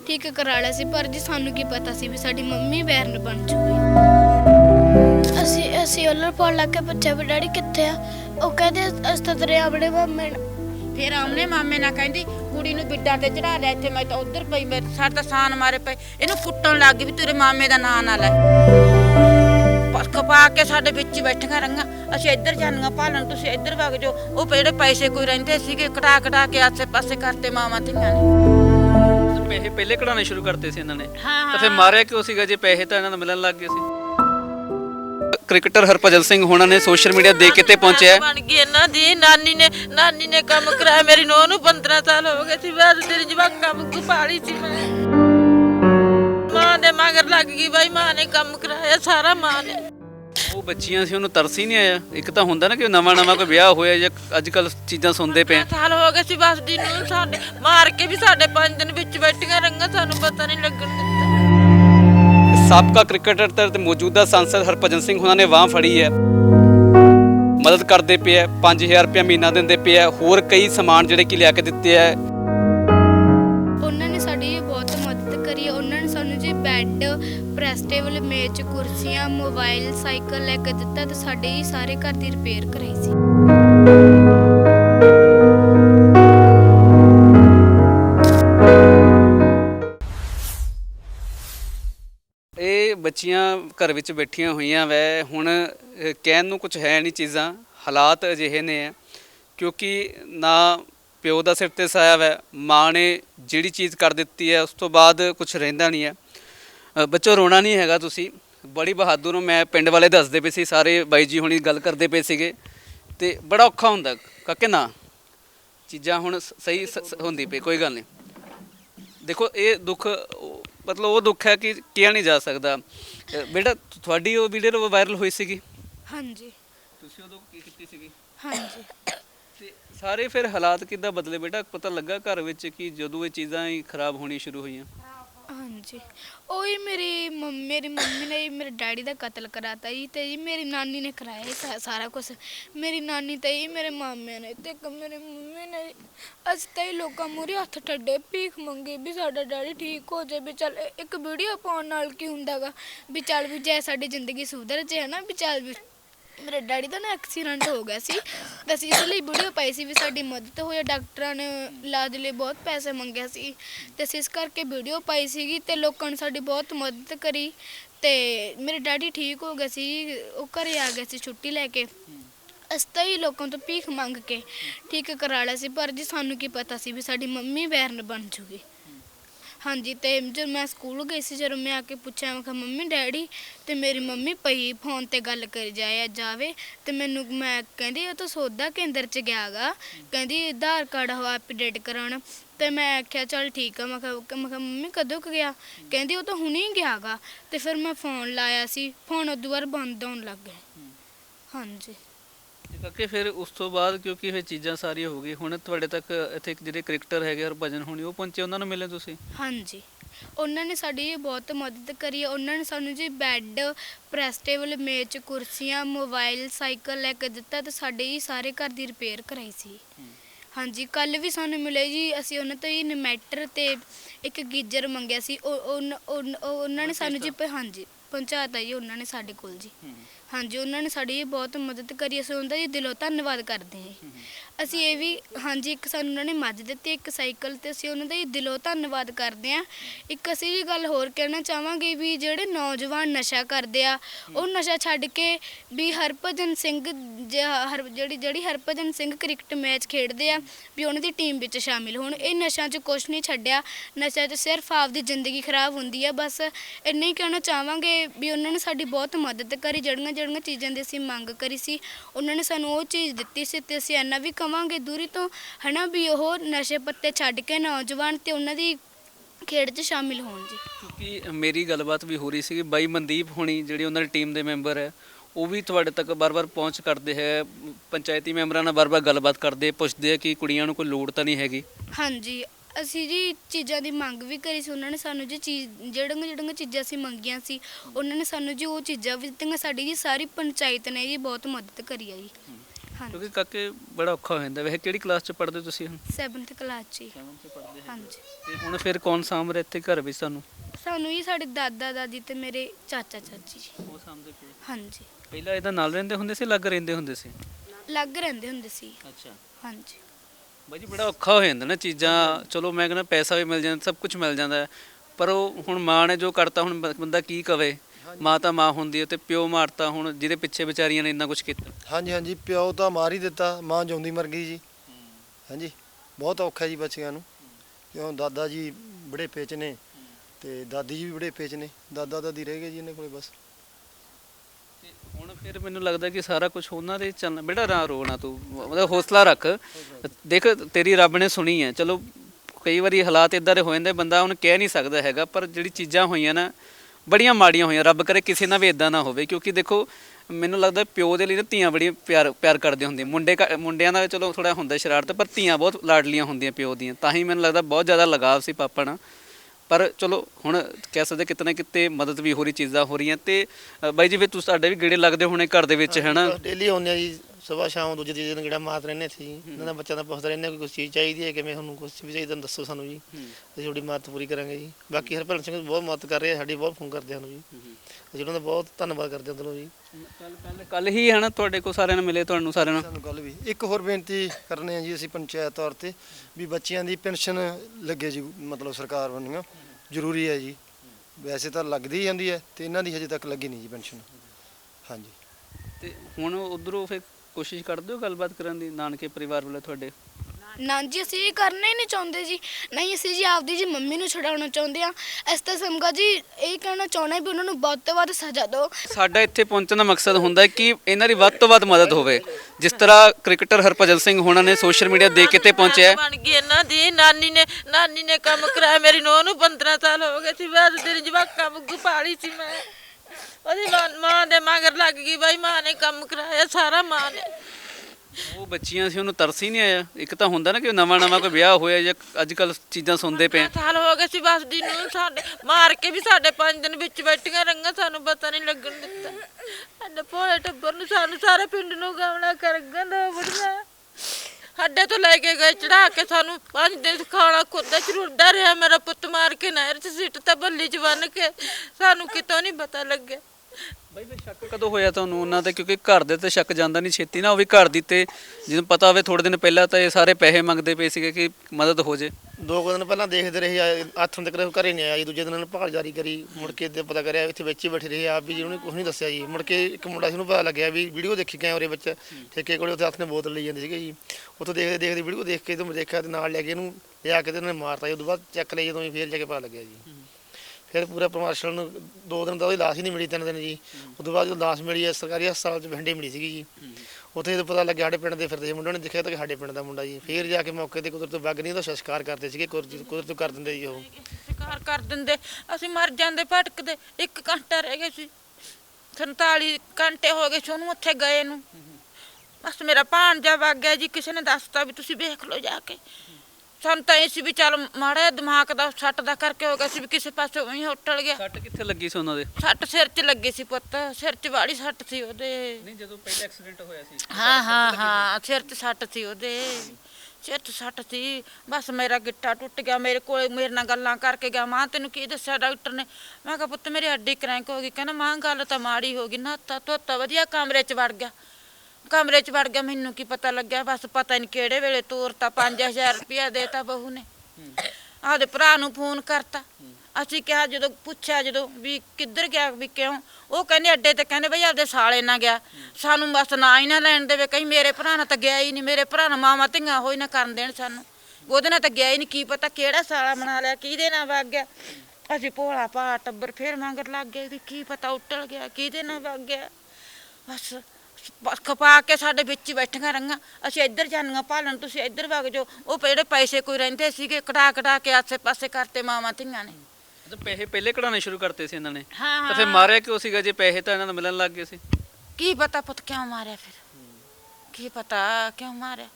ਠੀਕ ਕਰਾ ਲਿਆ ਸੀ ਪਰ ਜੀ ਸਾਨੂੰ ਕੀ ਪਤਾ ਸੀ ਵੀ ਸਾਡੀ ਮੰਮੀ ਵੈਰਨ ਬਣ ਜੂਗੀ। ਅਸੀਂ ਅਸੀਂ ਉਹਨਾਂ ਕੋਲ ਲੱਗ ਕੇ ਪੁੱਛਿਆ ਵੀ ਡੈਡੀ ਕਿੱਥੇ ਆ? ਉਹ ਕਹਿੰਦੇ ਅਸਤਾ ਤੇਰੇ ਆਪਣੇ ਮੰਮੇ ਨਾਲ। ਫਿਰ ਆਉਨੇ ਮਾਮੇ ਨਾਲ ਕਹਿੰਦੀ ਕੁੜੀ ਨੂੰ ਬਿੱਡਾਂ ਤੇ ਚੜਾ ਲਿਆ ਇੱਥੇ ਮੈਂ ਤਾਂ ਉਧਰ ਪਈ ਮੇਰੇ ਸਾਡੇ ਤਾਂ ਸਾਨ ਮਾਰੇ ਪਏ। ਇਹਨੂੰ ਕੁੱਟਣ ਲੱਗ ਗਈ ਵੀ ਤੇਰੇ ਮਾਮੇ ਦਾ ਨਾਂ ਨਾ ਲੈ। ਕਪਾ ਕੇ ਸਾਡੇ ਵਿੱਚ ਹੀ ਬੈਠੀਆਂ ਰੰਗਾ ਅਸੀਂ ਇੱਧਰ ਜਾਣੀਆਂ ਭਾਲਣ ਤੁਸੀਂ ਇੱਧਰ ਵਗ ਜਾਓ। ਉਹ ਜਿਹੜੇ ਪੈਸੇ ਕੋਈ ਰਹਿੰਦੇ ਸੀਗੇ ਕਟਾ ਕਟਾ ਕੇ ਆਸੇ ਪਾਸੇ ਕਰਤੇ ਮਾਵਾਂ ਧੀਆਂ ਨੇ। ਪੈਸੇ ਪਹਿਲੇ ਕਢਾਉਣੇ ਸ਼ੁਰੂ ਕਰਤੇ ਸੀ ਇਹਨਾਂ ਨੇ। ਹਾਂ ਤਾਂ ਫਿਰ ਮਾਰਿਆ ਕਿਉਂ ਸੀਗਾ? ਜੇ ਪੈਸੇ ਤਾਂ ਇਹਨਾਂ ਨੂੰ ਮਿਲਣ ਲੱਗ ਗਏ ਸੀ। ਕ੍ਰਿਕਟਰ ਹਰਭਜਨ ਸਿੰਘ ਹੋਣਾ ਨੇ ਸੋਸ਼ਲ ਮੀਡੀਆ ਦੇਖ ਕੇ ਤੇ ਪਹੁੰਚਿਆ। ਹੈ। ਬਣ ਗਈ ਇਹਨਾਂ ਦੀ। ਨਾਨੀ ਨੇ ਨਾਨੀ ਨੇ ਕੰਮ ਕਰਾਇਆ। ਮੇਰੀ ਨੂੰਹ ਨੂੰ 15 ਸਾਲ ਹੋ ਗਏ ਸੀ। ਬਾਅਦ ਤੇਰੀ ਜਵਾਕਾਂ ਵਾਂਗੂ ਪਾਲੀ ਸੀ ਮੈਂ। ਮਾਂ ਦੇ ਮਗਰ ਲੱਗ ਗਈ ਬਾਈ। ਮਾਂ ਨੇ ਕੰਮ ਕਰਾਇਆ ਸਾਰਾ ਮਾਂ ਨੇ। ਉਹ ਬੱਚੀਆਂ ਸੀ ਉਹਨੂੰ ਤਰਸ ਹੀ ਨਹੀਂ ਆਇਆ ਇੱਕ ਤਾਂ ਹੁੰਦਾ ਨਾ ਕਿ ਨਵਾਂ ਨਵਾਂ ਕੋਈ ਵਿਆਹ ਹੋਇਆ ਜਾਂ ਅੱਜ ਕੱਲ ਚੀਜ਼ਾਂ ਸੁਣਦੇ ਪਏ ਆ। ਸਾਲ ਹੋ ਗਏ ਸੀ ਬਸ ਦੀ ਨੂੰ ਸਾਡੇ ਮਾਰ ਕੇ ਵੀ ਸਾਡੇ ਪੰਜ ਦਿਨ ਵਿੱਚ ਬੈਠੀਆਂ ਰੰਗਾਂ ਸਾਨੂੰ ਪਤਾ ਨਹੀਂ ਲੱਗਣ ਦਿੱਤਾ ਸਾਬਕਾ ਕ੍ਰਿਕਟਰ ਤੇ ਮੌਜੂਦਾ ਸੰਸਦ ਹਰਭਜਨ ਸਿੰਘ ਉਹਨਾਂ ਨੇ ਵਾਹ ਫੜੀ ਹੈ ਮਦਦ ਕਰਦੇ ਪਏ ਹੈ 5000 ਰੁਪਏ ਮਹੀਨਾ ਦਿੰਦੇ ਪਏ ਹੈ ਹੋਰ ਕਈ ਸਮਾਨ ਜਿਹੜੇ ਕਿ ਲਿਆ ਕੇ ਦਿੱਤੇ ਹੈ ਉਹਨਾਂ ਨੇ ਸਾਡੀ ਬਹੁਤ ਮਦਦ ਕਰੀ ਹੈ। ਉਹਨਾਂ ਨੇ ਸਾਨੂੰ ਜੀ ਬੈੱਡ ਪ੍ਰੈਸ ਟੇਬਲ ਮੇਜ਼ ਕੁਰਸੀਆਂ ਮੋਬਾਈਲ ਸਾਈਕਲ ਲੈ ਕੇ ਦਿੱਤਾ ਤੇ ਸਾਡੇ ਹੀ ਸਾਰੇ ਘਰ ਦੀ ਰਿਪੇਅਰ ਕਰਾਈ ਸੀ। ਇਹ ਬੱਚੀਆਂ ਘਰ ਵਿੱਚ ਬੈਠੀਆਂ ਹੋਈਆਂ ਵੈ। ਹੁਣ ਅਹ, ਕਹਿਣ ਨੂੰ ਕੁਝ ਹੈ ਨਹੀਂ ਚੀਜ਼ਾਂ। ਹਾਲਾਤ ਅਜਿਹੇ ਨੇ ਹੈ ਕਿਉਂਕਿ ਨਾ ਪਿਓ ਦਾ ਸਿਰ ਤੇ ਸਾਇਆ ਵੈ ਮਾਂ ਨੇ ਜਿਹੜੀ ਚੀਜ਼ ਕਰ ਦਿੱਤੀ ਹੈ ਉਸ ਤੋਂ ਬਾਅਦ ਕੁਝ ਰਹਿੰਦਾ ਨਹੀਂ ਹੈ। ਅ, ਬੱਚੋ ਰੋਣਾ ਨਹੀਂ ਹੈਗਾ ਤੁਸੀਂ। ਬੜੀ ਬਹਾਦਰ ਹੋ। ਮੈਂ ਪਿੰਡ ਵਾਲੇ ਦੱਸਦੇ ਪਏ ਸੀ ਸਾਰੇ ਬਾਈ ਜੀ ਹੁਣੀ ਗੱਲ ਕਰਦੇ ਪਏ ਸੀਗੇ। ਤੇ ਬੜਾ ਔਖਾ ਹੁੰਦਾ ਕਾਕੇ ਨਾ। ਚੀਜ਼ਾਂ ਹੁਣ ਸਹੀ ਸ- ਸ- ਹੁੰਦੀ ਪਈ ਕੋਈ ਗੱਲ ਨਹੀਂ ਦੇਖੋ ਇਹ ਦੁੱਖ ਉਹ- ਮਤਲਬ ਉਹ ਦੁੱਖ ਹੈ ਕਿ ਕਿਹਾ ਨਹੀਂ ਜਾ ਸਕਦਾ। ਅ, ਬੇਟਾ ਤੁਹਾਡੀ ਉਹ ਵੀਡੀਓ ਵਾਇਰਲ ਹੋਈ ਸੀਗੀ। ਹਾਂਜੀ। ਤੁਸੀਂ ਉਦੋਂ ਕੀ ਕੀਤੀ ਸੀਗੀ? ਹਾਂਜੀ। ਤੇ ਸਾਰੇ ਫਿਰ ਹਾਲਾਤ ਕਿੱਦਾਂ ਬਦਲੇ ਬੇਟਾ? ਪਤਾ ਲੱਗਾ ਘਰ ਵਿੱਚ ਕਿ ਜਦੋਂ ਇਹ ਚੀਜ਼ਾਂ ਹੀ ਖਰਾਬ ਹੋਣੀ ਸ਼ੁਰੂ ਹੋਈਆਂ। ਹਾਂਜੀ ਉਹੀ ਮੇਰੀ ਮੰਮੀ ਮੇਰੀ ਮੰਮੀ ਨੇ ਜੀ ਮੇਰੇ ਡੈਡੀ ਦਾ ਕਤਲ ਕਰਾਤਾ ਜੀ ਤੇ ਜੀ ਮੇਰੀ ਨਾਨੀ ਨੇ ਕਰਾਇਆ ਇਹ ਸਾ- ਸਾਰਾ ਕੁਝ ਮੇਰੀ ਨਾਨੀ ਤੇ ਜੀ ਮੇਰੇ ਮਾਮੇ ਨੇ ਤੇ ਇੱਕ ਮੇਰੇ ਮੰਮੀ ਨੇ ਜੀ। ਅਸੀਂ ਤਾਂ ਹੀ ਲੋਕਾਂ ਮੂਹਰੇ ਹੱਥ ਠੱਡੇ, ਭੀਖ ਮੰਗੀ ਵੀ ਸਾਡਾ ਡੈਡੀ ਠੀਕ ਹੋ ਜਾਏ ਵੀ ਚੱਲ ਇ- ਇੱਕ ਵੀਡੀਓ ਪਾਉਣ ਨਾਲ ਕੀ ਹੁੰਦਾਗਾ ਵੀ ਚੱਲ ਵੀ ਜੇ ਸਾਡੀ ਜ਼ਿੰਦਗੀ ਸੁਧਰ ਜੇ ਹਨਾ, ਵੀ ਚੱਲ ਵੀ ਮੇਰੇ ਡੈਡੀ ਦਾ ਨਾ ਐਕਸੀਡੈਂਟ ਹੋ ਗਿਆ ਸੀ। ਤੇ ਅਸੀਂ ਇਸ ਲਈ ਵੀਡੀਓ ਪਾਈ ਸੀ ਵੀ ਸਾਡੀ ਮਦਦ ਹੋਏ ਡਾਕਟਰਾਂ ਨੇ ਇਲਾਜ ਲਈ ਬਹੁਤ ਪੈਸੇ ਮੰਗਿਆ ਸੀ। ਤੇ ਅਸੀਂ ਇਸ ਕਰਕੇ ਵੀਡੀਓ ਪਾਈ ਸੀਗੀ ਤੇ ਲੋਕਾਂ ਨੇ ਸਾਡੀ ਬਹੁਤ ਮਦਦ ਕਰੀ। ਤੇ ਮੇਰੇ ਡੈਡੀ ਠੀਕ ਹੋ ਗਏ ਸੀ, ਉਹ ਘਰੇ ਆ ਗਏ ਸੀ ਛੁੱਟੀ ਲੈ ਕੇ। ਅਸਤਾ ਹੀ ਲੋਕਾਂ ਤੋਂ ਭੀਖ ਮੰਗ ਕੇ ਠੀਕ ਕਰਾ ਲਿਆ ਸੀ, ਪਰ ਜੀ ਸਾਨੂੰ ਕੀ ਪਤਾ ਸੀ ਵੀ ਸਾਡੀ ਮੰਮੀ ਵੈਰਨ ਬਣ ਜੂਗੀ। ਹਾਂਜੀ ਤੇ ਜਦ ਮੈਂ ਸਕੂਲ ਗਈ ਸੀ ਜਦੋਂ ਮੈਂ ਆ ਕੇ ਪੁੱਛਿਆ ਮੈਂ ਕਿਹਾ ਮੰਮੀ ਡੈਡੀ ਤੇ ਮੇਰੀ ਮੰਮੀ ਪਈ ਫੋਨ ਤੇ ਗੱਲ ਕਰੀ ਜਾਏ ਜਾਵੇ ਤੇ ਮੈਨੂੰ ਮੈਂ ਕਹਿੰਦੀ ਉਹ ਤਾਂ ਸੌਦਾ ਕੇਂਦਰ ਚ ਗਿਆਗਾ ਕਹਿੰਦੀ ਆਧਾਰ ਕਾਰਡ ਹਵਾ ਅਪਡੇਟ ਕਰਾਉਣ। ਤੇ ਮੈਂ ਆਖਿਆ ਚਲ ਠੀਕ ਆ। ਮੈਂ ਕਿਹਾ ਮੈਂ ਕਿਹਾ ਮੰਮੀ ਕਦੋਂ ਕੁ ਗਿਆ? ਕਹਿੰਦੀ ਉਹ ਤਾਂ ਹੁਣੀ ਗਿਆਗਾ ਤੇ ਫਿਰ ਮੈਂ ਫੋਨ ਲਾਇਆ ਸੀ। ਫੋਨ ਉਦੋਂ ਬਾਅਦ ਬੰਦ ਹੋਣ ਲੱਗ ਗਿਆ ਹਾਂਜੀ। ਕਾਕੇ ਫਿਰ ਉਸ ਤੋਂ ਬਾਅਦ ਕਿਉਂਕਿ ਇਹ ਚੀਜ਼ਾਂ ਸਾਰੀਆਂ ਹੋ ਗਈ ਹੁਣ ਤੁਹਾਡੇ ਤੱਕ ਇੱਥੇ ਇੱਕ ਜਿਹੜੇ ਕ੍ਰਿਕਟਰ ਹੈਗੇ ਹਰਭਜਨ ਹੋਣੀ ਉਹ ਪਹੁੰਚੇ ਉਹਨਾਂ ਨੂੰ ਮਿਲੇ ਤੁਸੀਂ? ਹਾਂਜੀ। ਉਹਨਾਂ ਨੇ ਸਾਡੀ ਬਹੁਤ ਮਦਦ ਕਰੀ ਹੈ। ਉਹਨਾਂ ਨੇ ਸਾਨੂੰ ਜੀ ਬੈੱਡ ਪ੍ਰੈਸ ਟੇਬਲ ਮੇਜ਼ ਕੁਰਸੀਆਂ ਮੋਬਾਈਲ ਸਾਈਕਲ ਲੈ ਕੇ ਦਿੱਤਾ ਤੇ ਸਾਡੇ ਹੀ ਸਾਰੇ ਘਰ ਦੀ ਰਿਪੇਅਰ ਕਰਾਈ ਸੀ। ਹਾਂਜੀ ਕੱਲ ਵੀ ਸਾਨੂੰ ਮਿਲੇ ਜੀ ਅਸੀਂ ਉਹਨਾਂ ਤੋਂ ਹੀ ਇਨਵੈਟਰ ਤੇ ਇੱਕ ਗੀਜ਼ਰ ਮੰਗਿਆ ਸੀ ਉਹ- ਉਹਨਾਂ ਨੇ ਸਾਨੂੰ ਜੀ ਪ- ਹਾਂਜੀ ਪਹੁੰਚਾਤਾ ਜੀ ਉਹਨਾਂ ਨੇ ਸਾਡੇ ਕੋਲ ਜੀ। ਹਾਂਜੀ, ਉਹਨਾਂ ਨੇ ਸਾਡੀ ਬਹੁਤ ਮਦਦ ਕਰੀ, ਅਸੀਂ ਉਹਨਾਂ ਦਾ ਜੀ ਦਿਲੋਂ ਧੰਨਵਾਦ ਕਰਦੇ ਹਾਂ ਅਸੀਂ ਇਹ ਵੀ, ਹਾਂਜੀ, ਇੱਕ ਸਾਨੂੰ ਉਹਨਾਂ ਨੇ ਮੱਝ ਦਿੱਤੀ, ਇੱਕ ਸਾਈਕਲ ਤੇ ਅਸੀਂ ਉਹਨਾਂ ਦਾ ਹੀ ਦਿਲੋਂ ਧੰਨਵਾਦ ਕਰਦੇ ਹਾਂ। ਇੱਕ ਅਸੀਂ ਇਹ ਗੱਲ ਹੋਰ ਕਹਿਣਾ ਚਾਹਾਂਗੇ ਵੀ ਜਿਹੜੇ ਨੌਜਵਾਨ ਨਸ਼ਾ ਕਰਦੇ ਆ, ਉਹ ਨਸ਼ਾ ਛੱਡ ਕੇ ਵੀ ਹਰਭਜਨ ਸਿੰਘ ਜ- ਹਰ, ਜਿਹੜੀ ਜਿਹੜੀ ਹਰਭਜਨ ਸਿੰਘ ਕ੍ਰਿਕਟ ਮੈਚ ਖੇਡਦੇ ਆ, ਵੀ ਉਹਨਾਂ ਦੀ ਟੀਮ ਵਿੱਚ ਸ਼ਾਮਿਲ ਹੋਣ। ਇਹ ਨਸ਼ਿਆਂ 'ਚ ਕੁਛ ਨਹੀਂ ਛੱਡਿਆ ਨਸ਼ਾ 'ਚ ਸਿਰਫ ਆਪਦੀ ਜ਼ਿੰਦਗੀ ਖਰਾਬ ਹੁੰਦੀ ਆ, ਬਸ ਇੰਨਾ ਹੀ ਕਹਿਣਾ ਚਾਹਾਂਗੇ ਵੀ ਉਹਨਾਂ ਨੇ ਸਾਡੀ ਬਹੁਤ ਮਦਦ ਕਰੀ, ਜਿਹੜੀਆਂ ਜਿਹੜੀਆਂ ਚੀਜ਼ਾਂ ਦੀ ਅਸੀਂ ਮੰਗ ਕਰੀ ਸੀ, ਉਹਨਾਂ ਨੇ ਸਾਨੂੰ ਉਹ ਚੀਜ਼ ਦਿੱਤੀ ਸੀ ਤੇ ਅਸੀਂ ਇੰਨਾ ਵੀ ਕਵਾਂਗੇ ਦੂਰੀ ਤੋਂ ਹਨਾ ਵੀ ਉਹ ਨਸ਼ੇ ਪੱਤੇ ਛੱਡ ਕੇ ਨੌਜਵਾਨ ਤੇ ਉਹਨਾਂ ਦੀ ਖੇਡ 'ਚ ਸ਼ਾਮਿਲ ਹੋਣ ਜੀ। ਕਿਉਂਕਿ ਮੇਰੀ ਗੱਲਬਾਤ ਵੀ ਹੋ ਰਹੀ ਸੀ ਬਾਈ ਮਨਦੀਪ ਹੋਣੀ ਜਿਹੜੀ ਉਹਨਾਂ ਦੀ ਟੀਮ ਦੇ ਮੈਂਬਰ ਹੈ ਉਹ ਵੀ ਤੁਹਾਡੇ ਤੱਕ ਬਾਰ-ਬਾਰ ਪਹੁੰਚ ਕਰਦੇ ਹੈ ਪੰਚਾਇਤੀ ਮੈਂਬਰਾਂ ਨਾਲ ਬਾਰ-ਬਾਰ ਗੱਲਬਾਤ ਕਰਦੇ ਪੁੱਛਦੇ ਆ ਕਿ ਕੁੜੀਆਂ ਨੂੰ ਕੋਈ ਲੋੜ ਤਾਂ ਨਹੀਂ ਹੈਗੀ? ਹਾਂਜੀ ਅਸੀਂ ਜੀ ਚੀਜ਼ਾਂ ਦੀ ਮੰਗ ਵੀ ਕਰੀ ਸੀ ਉਹਨਾਂ ਨੇ ਸਾਨੂੰ ਜੀ ਚੀਜ਼ ਜਿਹੜੀਆਂ ਜਿਹੜੀਆਂ ਚੀਜ਼ਾਂ ਅਸੀਂ ਮੰਗੀਆਂ ਸੀ ਉਹਨਾਂ ਨੇ ਸਾਨੂੰ ਜੀ ਉਹ ਚੀਜ਼ਾਂ ਵੀ ਦਿੱਤੀਆਂ ਸਾਡੀ ਜੀ ਸਾਰੀ ਪੰਚਾਇਤ ਨੇ ਜੀ ਬਹੁਤ ਮਦਦ ਕਰੀ ਆ ਜੀ। ਕਿਉਂਕਿ ਕਾਕੇ ਬੜਾ ਔਖਾ ਹੋ ਜਾਂਦਾ। ਵੈਸੇ ਕਿਹੜੀ ਕਲਾਸ 'ਚ ਪੜ੍ਹਦੇ ਹੋ ਤੁਸੀਂ ਹੁਣ? 7th ਕਲਾਸ 'ਚ ਜੀ। 7th 'ਚ ਪੜ੍ਹਦੇ ਹਾਂਜੀ। ਤੇ ਹੁਣ ਫਿਰ ਕੌਣ ਸਾਂਭ ਰਿਹਾ ਇੱਥੇ ਘਰ ਵਿੱਚ ਸਾਨੂੰ? ਸਾਨੂੰ ਜੀ ਸਾਡੇ ਦਾਦਾ ਦਾਦੀ ਤੇ ਮੇਰੇ ਚਾਚਾ ਚਾਚੀ ਜੀ। ਉਹ ਸਾਂਭਦੇ ਪਏ ਹਾਂਜੀ। ਪਹਿਲਾਂ ਇਹਦਾ ਨਾਲ ਰਹਿੰਦੇ ਹੁੰਦੇ ਸੀ ਲੱਗ ਰਹਿੰਦੇ ਹੁੰਦੇ ਸੀ? ਲੱਗ ਰਹਿੰਦੇ ਹੁੰਦੇ ਸੀ। ਅੱਛਾ। ਹਾਂਜੀ। ਬਾਈ ਜੀ ਬੜਾ ਔਖਾ ਹੋ ਜਾਂਦਾ ਨਾ ਚੀਜ਼ਾਂ। ਚਲੋ ਮੈਂ ਕਹਿੰਦਾ ਪੈਸਾ ਵੀ ਮਿਲ ਜਾਂਦਾ ਸਭ ਕੁਝ ਮਿਲ ਜਾਂਦਾ। ਹੈ। ਪਰ ਉਹ ਹੁਣ ਮਾਂ ਨੇ ਜੋ ਕਰਤਾ ਹੁਣ ਬ- ਬੰਦਾ ਕੀ ਕਵੇ? ਮਾਂ ਤਾਂ ਮਾਂ ਹੁੰਦੀ ਹੈ ਤੇ ਪਿਓ ਮਾਰਤਾ ਹੁਣ ਜਿਹਦੇ ਪਿੱਛੇ ਵਿਚਾਰੀਆਂ ਨੇ ਇੰਨਾ ਕੁਝ ਕੀਤਾ। ਹਾਂਜੀ ਹਾਂਜੀ ਪਿਓ ਤਾਂ ਮਾਰ ਹੀ ਦਿੱਤਾ ਮਾਂ ਜਿਉਂਦੀ ਮਰ ਗਈ ਜੀ। ਹਾਂਜੀ ਬਹੁਤ ਔਖਾ ਜੀ ਬੱਚਿਆਂ ਨੂੰ। ਕਿਉਂ ਦਾਦਾ ਜੀ ਬੜੇ ਪੇਚ ਨੇ ਤੇ ਦਾਦੀ ਜੀ ਵੀ ਬੜੇ ਪੇਚ ਨੇ। ਦਾਦਾ ਦਾਦੀ ਰਹਿ ਗਏ ਜੀ ਇਹਨਾਂ ਕੋਲੇ ਬਸ। ਤੇ ਹੁਣ ਫਿਰ ਮੈਨੂੰ ਲੱਗਦਾ ਕਿ ਸਾਰਾ ਕੁਝ ਉਹਨਾਂ ਦੇ ਚੱਲਣਾ ਬੇਟਾ ਨਾ ਰੋਣਾ ਤੂੰ ਮਤਲਬ ਹੌਸਲਾ ਰੱਖ। ਦੇਖ ਤੇਰੀ ਰੱਬ ਨੇ ਸੁਣੀ ਹੈ। ਚਲੋ ਕਈ ਵਾਰੀ ਹਾਲਾਤ ਇਦਾਂ ਦੇ ਹੋ ਜਾਂਦੇ ਬੰਦਾ ਹੁਣ ਕਹਿ ਨਹੀਂ ਸਕਦਾ ਹੈਗਾ ਪਰ ਜਿਹੜੀ ਚੀਜ਼ਾਂ ਹੋਈਆਂ ਨਾ ਬੜੀਆਂ ਮਾੜੀਆਂ ਹੋਈਆਂ ਰੱਬ ਕਰੇ ਕਿਸੇ ਨਾਲ ਵੀ ਇਦਾਂ ਨਾ ਹੋਵੇ ਕਿਉਂਕਿ ਦੇਖੋ ਮੈਨੂੰ ਲੱਗਦਾ ਪਿਓ ਦੇ ਲਈ ਨਾ ਧੀਆਂ ਬੜੀਆਂ ਪਿਆਰ ਪਿਆਰ ਕਰਦੇ ਹੁੰਦੇ। ਮੁੰਡੇ ਮੁੰਡਿਆਂ ਦਾ ਚਲੋ ਥੋੜਾ ਹੁੰਦਾ ਸ਼ਰਾਰਤ ਪਰ ਧੀਆਂ ਬਹੁਤ ਲਾਡਲੀਆਂ ਹੁੰਦੀਆਂ ਪਿਓ ਦੀਆਂ। ਤਾਂ ਹੀ ਮੈਨੂੰ ਲੱਗਦਾ ਬਹੁਤ ਜ਼ਿਆਦਾ ਲਗਾਵ ਸੀ ਪਾਪਾ ਨਾਲ। ਪਰ ਚਲੋ ਹੁਣ ਕਹਿ ਸਕਦੇ ਕਿਤੇ ਨਾ ਕਿਤੇ ਮਦਦ ਵੀ ਹੋ ਰਹੀ ਚੀਜ਼ਾਂ ਹੋ ਰਹੀਆਂ ਤੇ ਬਾਈ ਜੀ ਫਿਰ ਤੁਸੀਂ ਸਾਡੇ ਵੀ ਗੇੜੇ ਲੱਗਦੇ ਹੋਣੇ ਘਰ ਦੇ ਵਿੱਚ ਹੈਨਾ? ਡੇਲੀ ਆਉਂਦੇ ਆ ਜੀ। ਸਵੇਰ ਸ਼ਾਮ ਦੂਜੇ ਤੀਜੇ ਦਿਨ ਗੇੜਾ ਮਾਰਦੇ ਰਹਿੰਦੇ ਸੀ ਜੀ। ਇਹਨਾਂ ਦਾ ਬੱਚਿਆਂ ਦਾ ਪੁੱਛਦੇ ਰਹਿੰਦੇ ਕੋਈ ਚੀਜ਼ ਚਾਹੀਦੀ ਹੈ ਕਿਵੇਂ ਤੁਹਾਨੂੰ ਕੁਝ ਵੀ ਚਾਹੀਦਾ ਤਾਂ ਦੱਸੋ ਸਾਨੂੰ ਜੀ। ਅਸੀਂ ਤੁਹਾਡੀ ਮਦਦ ਪੂਰੀ ਕਰਾਂਗੇ ਜੀ। ਬਾਕੀ ਹਰਭਜਨ ਸਿੰਘ ਬਹੁਤ ਮਦਦ ਕਰ ਰਹੇ ਆ ਸਾਡੀ ਬਹੁਤ ਫੋਨ ਕਰਦੇ ਹਨ ਜੀ। ਅਸੀਂ ਉਹਨਾਂ ਦਾ ਬਹੁਤ ਧੰਨਵਾਦ ਕਰਦੇ ਹਾਂ ਤੁਹਾਨੂੰ ਜੀ। ਕੱਲ ਹੀ ਹੈਨਾ ਤੁਹਾਡੇ ਕੋਲ ਸਾਰਿਆਂ ਨੂੰ ਮਿਲੇ ਤੁਹਾਨੂੰ ਸਾਰਿਆਂ ਨੂੰ? ਸਾਨੂੰ ਗੱਲ ਵੀ। ਇੱਕ ਹੋਰ ਬੇਨਤੀ ਕਰਨੇ ਆ ਜੀ ਅਸੀਂ ਪੰਚਾਇਤ ਤੌਰ ਤੇ ਵੀ ਬੱਚਿਆਂ ਦੀ ਪੈਨਸ਼ਨ ਲੱਗੇ ਜੀ ਮਤਲਬ ਸਰਕਾਰ ਵੱਲੋਂ। ਜ਼ਰੂਰੀ ਹੈ ਜੀ। ਵੈਸੇ ਤਾਂ ਲੱਗਦੀ ਹੀ ਜਾਂਦੀ ਹੈ ਤੇ ਇਹਨਾਂ ਦੀ ਹਜੇ ਤੱਕ ਲੱਗੀ ਨਹੀਂ ਜੀ ਪੈਨਸ਼ਨ। ਹਾਂਜੀ। ਤੇ ਹੁਣ ਉਧਰੋਂ ਫਿਰ ਕੋਸ਼ਿਸ਼ ਕਰਦੇ ਹੋ ਗੱਲਬਾਤ ਕਰਨ ਦੀ ਨਾਨਕੇ ਪਰਿਵਾਰ ਵੱਲੋਂ ਤੁਹਾਡੇ? ਨਾ ਜੀ ਅਸੀਂ ਇਹ ਕਰਨਾ ਹੀ ਨਹੀਂ ਚਾਹੁੰਦੇ ਜੀ। ਨਹੀਂ ਅਸੀਂ ਜੀ ਆਪਦੀ ਜੀ ਮੰਮੀ ਨੂੰ ਛਡਾਉਣਾ ਚਾਹੁੰਦੇ ਆ ਇਸ ਤਾਂ ਸਮਗਾ ਜੀ ਇਹ ਕਹਿਣਾ ਚਾਹੁੰਦੇ ਵੀ ਉਹਨਾਂ ਨੂੰ ਵੱਧ ਤੋਂ ਵੱਧ ਸਜ਼ਾ ਦਿਓ। ਸਾਡਾ ਇੱਥੇ ਪਹੁੰਚਣ ਦਾ ਮਕਸਦ ਹੁੰਦਾ ਹੈ ਕਿ ਇਹਨਾਂ ਦੀ ਵੱਧ ਤੋਂ ਵੱਧ ਮਦਦ ਹੋਵੇ। ਜਿਸ ਤਰ੍ਹਾਂ ਕ੍ਰਿਕਟਰ ਹਰਭਜਨ ਸਿੰਘ ਹੋਣਾ ਨੇ ਸੋਸ਼ਲ ਮੀਡੀਆ ਦੇਖ ਕੇ ਤੇ ਪਹੁੰਚਿਆ ਹੈ। ਬਣ ਗਈ ਇਹਨਾਂ ਦੀ। ਨਾਨੀ ਨੇ ਨਾਨੀ ਨੇ ਕੰਮ ਕਰਾਇਆ। ਮੇਰੀ ਨੂੰਹ ਨੂੰ 15 ਸਾਲ ਹੋ ਗਏ ਸੀ। ਬਾਅਦ ਤੇਰੀ ਜਵਾਕਾਂ ਵਾਂਗੂ ਪਾਲੀ ਸੀ ਮੈਂ। ਉਹਦੀ ਮਾਂ- ਮਾਂ ਦੇ ਮਗਰ ਲੱਗ ਗਈ ਬਾਈ ਮਾਂ ਨੇ ਕੰਮ ਕਰਾਇਆ ਸਾਰਾ ਮਾਂ ਨੇ। ਉਹ ਬੱਚੀਆਂ ਸੀ ਉਹਨੂੰ ਤਰਸ ਹੀ ਨਹੀਂ ਆਇਆ। ਇੱਕ ਤਾਂ ਹੁੰਦਾ ਨਾ ਕਿ ਨਵਾਂ ਨਵਾਂ ਕੋਈ ਵਿਆਹ ਹੋਇਆ ਜਾਂ ਅੱਜ ਕੱਲ ਚੀਜ਼ਾਂ ਸੁਣਦੇ ਪਏ। ਸਾਲ ਹੋ ਗਏ ਸੀ ਬਸ ਦੀ ਨੂੰ ਸਾਡੇ ਮਾਰ ਕੇ ਵੀ ਸਾਡੇ ਪੰਜ ਦਿਨ ਵਿੱਚ ਬੈਠੀਆਂ ਰੰਗਾਂ ਸਾਨੂੰ ਪਤਾ ਨਹੀਂ ਲੱਗਣ ਦਿੱਤਾ। ਸਾਡੇ ਭੋਲੇ ਟੱਬਰ ਨੂੰ ਸਾਨੂੰ ਸਾਰੇ ਪਿੰਡ ਨੂੰ ਗਾਵਣਾ ਕਰ ਗੰਦਾ ਬੜੀਆਂ। ਹੱਡੇ ਤੋਂ ਲੈ ਕੇ ਗਏ ਚੜਾ ਕੇ ਸਾਨੂੰ ਪੰਜ ਦਿਨ ਖਾਣਾ ਖੁੱਦਾ ਚਰੁਰਦਾ ਰਿਹਾ। ਮੇਰਾ ਪੁੱਤ ਮਾਰ ਕੇ ਨਹਿਰ 'ਚ ਸਿੱਟ ਤਾਂ ਬੱਲੀ 'ਚ ਬੰਨ ਕੇ। ਸਾਨੂੰ ਕਿਤੋਂ ਨਹੀਂ ਪਤਾ ਲੱਗਿਆ। ਬਾਈ ਫਿਰ ਸ਼ੱਕ ਕਦੋਂ ਹੋਇਆ ਤੁਹਾਨੂੰ ਉਹਨਾਂ ਤੇ ਕਿਉਂਕਿ ਘਰ ਦੇ ਤੇ ਸ਼ੱਕ ਜਾਂਦਾ ਨਹੀਂ ਛੇਤੀ ਨਾ ਉਹ ਵੀ ਘਰ ਦੀ ਤੇ ਜਿਹਨੂੰ ਪਤਾ ਹੋਵੇ ਥੋੜੇ ਦਿਨ ਪਹਿਲਾਂ ਤਾਂ ਇਹ ਸਾਰੇ ਪੈਸੇ ਮੰਗਦੇ ਪਏ ਸੀਗੇ ਕਿ ਮਦਦ ਹੋ ਜੇ। ਦੋ ਕੁ ਦਿਨ ਪਹਿਲਾਂ ਦੇਖਦੇ ਰਹੇ ਆ, ਆਥਣ ਤੱਕ ਘਰੇ ਨਹੀਂ ਆਇਆ ਜੀ ਦੂਜੇ ਦਿਨ ਉਹਨੇ ਭਾਲ ਜਾਰੀ ਕਰੀ ਮੁੜ ਕੇ ਤੇ ਪਤਾ ਕਰਿਆ ਇੱਥੇ ਵਿੱਚ ਹੀ ਬੈਠੇ ਰਹੇ ਆਪ ਵੀ ਜੀ ਉਹਨੇ ਕੁਝ ਨਹੀਂ ਦੱਸਿਆ ਜੀ। ਮੁੜ ਕੇ ਇੱਕ ਮੁੰਡਾ ਸੀ ਉਹਨੂੰ ਪਤਾ ਲੱਗਿਆ ਵੀ ਵੀਡੀਓ ਦੇਖੀ ਕੈਮਰੇ ਵਿੱਚ ਠੇਕੇ ਕੋਲੇ ਉੱਥੇ ਹੱਥ ਨੇ ਬੋਤਲ ਲਈ ਜਾਂਦੇ ਸੀਗੇ ਜੀ। ਉੱਥੋਂ ਦੇਖਦੇ ਦੇਖਦੇ ਵੀਡੀਓ ਦੇਖ ਕੇ ਤੇ ਮੈਂ ਦੇਖਿਆ ਤੇ ਨਾਲ ਲੈ ਕੇ ਇਹਨੂੰ ਲਿਆ ਕੇ ਤੇ ਉਹਨੇ ਮਾਰਤਾ ਜੀ ਉਦੋਂ ਬਾਅਦ ਚੱਕ ਲਈ ਜਦੋਂ ਜੀ ਫੇਰ ਜਾ ਕੇ ਪਤਾ ਲੱਗਿਆ ਜੀ। ਫਿਰ ਪੂਰਾ ਪ੍ਰਮਾਰਸ਼ਲ ਨੂੰ ਦੋ ਦਿਨ ਤਾਂ ਉਹਦੀ ਲਾਸ਼ ਹੀ ਨਹੀਂ ਮਿਲੀ, ਤਿੰਨ ਦਿਨ ਜੀ। ਉਦੋਂ ਬਾਅਦ ਜਦੋਂ ਲਾਸ਼ ਮਿਲੀ ਹੈ ਸਰਕਾਰੀ ਹਸਪਤਾਲ 'ਚ ਭਿੰਡੀ ਮਿਲੀ ਸੀਗੀ ਜੀ। ਉੱਥੇ ਜਦੋਂ ਪਤਾ ਲੱਗਿਆ ਸਾਡੇ ਪਿੰਡ ਦੇ ਫਿਰਦੇ ਮੁੰਡੇ ਨੇ ਦੇਖਿਆ ਤਾਂ ਸਾਡੇ ਪਿੰਡ ਦਾ ਮੁੰਡਾ ਜੀ। ਫਿਰ ਜਾ ਕੇ ਮੌਕੇ ਤੇ ਕੁਦਰਤ ਵਗ ਨਹੀਂ ਉਹਦਾ ਸੰਸਕਾਰ ਕਰਦੇ ਸੀਗੇ, ਕੁਦਰਤ ਕੁਦਰਤ ਕਰ ਦਿੰਦੇ ਜੀ ਉਹ। ਸ਼ਿਕਾਰ ਕਰ ਦਿੰਦੇ। ਅਸੀਂ ਮਰ ਜਾਂਦੇ ਭਟਕਦੇ। ਇੱਕ ਘੰਟਾ ਰਹਿ ਗਏ ਸੀ। 47 ਘੰਟੇ ਹੋ ਗਏ ਸੀ ਉਹਨੂੰ ਉੱਥੇ ਗਏ ਨੂੰ। ਬਸ ਮੇਰਾ ਭਾਣਜਾ ਵਗ ਗਿਆ ਜੀ, ਕਿਸੇ ਨੇ ਦੱਸਤਾ ਵੀ ਤੁਸੀਂ ਵੇਖ ਲਓ ਜਾ ਕੇ। ਸਾਨੂੰ ਤਾਂ ਇਹ ਸੀ ਵੀ ਚੱਲ ਮਾੜਾ ਜਿਹਾ ਦਿਮਾਗ ਦਾ ਸੱਟ ਦਾ ਕਰਕੇ ਹੋ ਗਿਆ ਸੀ ਵੀ ਕਿਸੇ ਪਾਸੇ ਉਹੀ ਉੱਟਲ ਗਿਆ। ਸੱਟ ਕਿੱਥੇ ਲੱਗੀ ਸੀ ਉਹਨਾਂ ਦੇ? ਸੱਟ ਸਿਰ 'ਚ ਲੱਗੀ ਸੀ ਪੁੱਤ ਸਿਰ 'ਚ ਵਾਲੀ ਸੱਟ ਸੀ ਉਹਦੇ। ਨਹੀਂ ਜਦੋਂ ਪਹਿਲਾ ਐਕਸੀਡੈਂਟ ਹੋਇਆ ਸੀ। ਹਾਂ ਹਾਂ ਹਾਂ ਸਿਰ 'ਚ ਸੱਟ ਸੀ ਉਹਦੇ। ਸਿਰ 'ਚ ਸੱਟ ਸੀ। ਬਸ ਮੇਰਾ ਗਿੱਟਾ ਟੁੱਟ ਗਿਆ ਮੇਰੇ ਕੋਲ ਮੇਰੇ ਨਾਲ ਗੱਲਾਂ ਕਰਕੇ ਗਿਆ। ਮਾਂ ਤੈਨੂੰ ਕੀ ਦੱਸਿਆ ਡਾਕਟਰ ਨੇ? ਮੈਂ ਕਿਹਾ ਪੁੱਤ ਮੇਰੀ ਹੱਡੀ ਕਰੈਂਕ ਹੋ ਗਈ। ਕਹਿੰਦਾ ਮਾਂ ਗੱਲ ਤਾਂ ਮਾੜੀ ਹੋ ਗਈ। ਨਾਤਾ ਧੋਤਾ ਵਧੀਆ ਕਮਰੇ 'ਚ ਵੜ ਗਿਆ। ਕਮਰੇ 'ਚ ਵੜ ਗਿਆ, ਮੈਨੂੰ ਕੀ ਪਤਾ ਲੱਗਿਆ, ਬਸ ਪਤਾ ਨਹੀਂ ਕਿਹੜੇ ਵੇਲੇ ਤੋਰਤਾ 5000 ਰੁਪਇਆ ਦੇਤਾ ਬਹੂ ਨੇ। ਆਪਦੇ ਭਰਾ ਨੂੰ ਫੋਨ ਕਰਤਾ। ਅਸੀਂ ਕਿਹਾ ਜਦੋਂ ਪੁੱਛਿਆ ਜਦੋਂ ਵੀ ਕਿੱਧਰ ਗਿਆ, ਵੀ ਕਿਉਂ? ਉਹ ਕਹਿੰਦੇ ਅੱਡੇ ਤੇ ਕਹਿੰਦੇ ਬਈ ਆਪਦੇ ਸਾਲੇ ਨਾਲ ਗਿਆ। ਸਾਨੂੰ ਬਸ ਨਾ ਹੀ ਨਾ ਲੈਣ ਦੇਵੇ, ਕਹੀਂ ਮੇਰੇ ਭਰਾ ਨਾਲ ਤਾਂ ਗਿਆ ਹੀ ਨਹੀਂ, ਮੇਰੇ ਭਰਾ ਨਾਲ ਮਾਮਾ ਧੀਆਂ ਹੋਈ ਨਾ ਕਰਨ ਦੇਣ ਸਾਨੂੰ। ਉਹਦੇ ਨਾਲ ਤਾਂ ਗਿਆ ਹੀ ਨਹੀਂ, ਕੀ ਪਤਾ ਕਿਹੜਾ ਸਾਲਾ ਬਣਾ ਲਿਆ, ਕਿਹਦੇ ਨਾਲ ਵਗ ਗਿਆ। ਅਸੀਂ ਭੋਲਾ ਭਾ ਟੱਬਰ ਫੇਰ ਮੰਗਰ ਲੱਗ ਗਏ ਵੀ ਕੀ ਪਤਾ ਉੱਟਲ ਗਿਆ, ਕਿਹਦੇ ਨਾਲ ਵਗ ਗਿਆ। ਬਸ ਖਪਾ ਕੇ ਸਾਡੇ ਵਿੱਚ ਹੀ ਬੈਠੀਆਂ ਰੰਗਾ ਅਸੀਂ ਇੱਧਰ ਜਾਂਦੀਆਂ ਭਾਲਣ ਤੁਸੀਂ ਇੱਧਰ ਵਗ ਜਾਓ। ਉਹ ਜਿਹੜੇ ਪੈਸੇ ਕੋਈ ਰਹਿੰਦੇ ਸੀਗੇ ਕਟਾ ਕਟਾ ਕੇ ਆਸੇ ਪਾਸੇ ਕਰਤੇ ਮਾਵਾਂ ਧੀਆਂ ਨੇ। ਤਾਂ ਪੈਸੇ ਪਹਿਲੇ ਕਢਾਉਣੇ ਸ਼ੁਰੂ ਕਰਤੇ ਸੀ ਇਹਨਾਂ ਨੇ। ਹਾਂ ਤਾਂ ਫਿਰ ਮਾਰਿਆ ਕਿਉਂ ਸੀਗਾ? ਜੇ ਪੈਸੇ ਤਾਂ ਇਹਨਾਂ ਨੂੰ ਮਿਲਣ ਲੱਗ ਗਏ ਸੀ। ਕੀ ਪਤਾ ਪੁੱਤ ਕਿਉਂ ਮਾਰਿਆ ਫਿਰ? ਕੀ ਪਤਾ ਕਿਉਂ ਮਾਰਿਆ?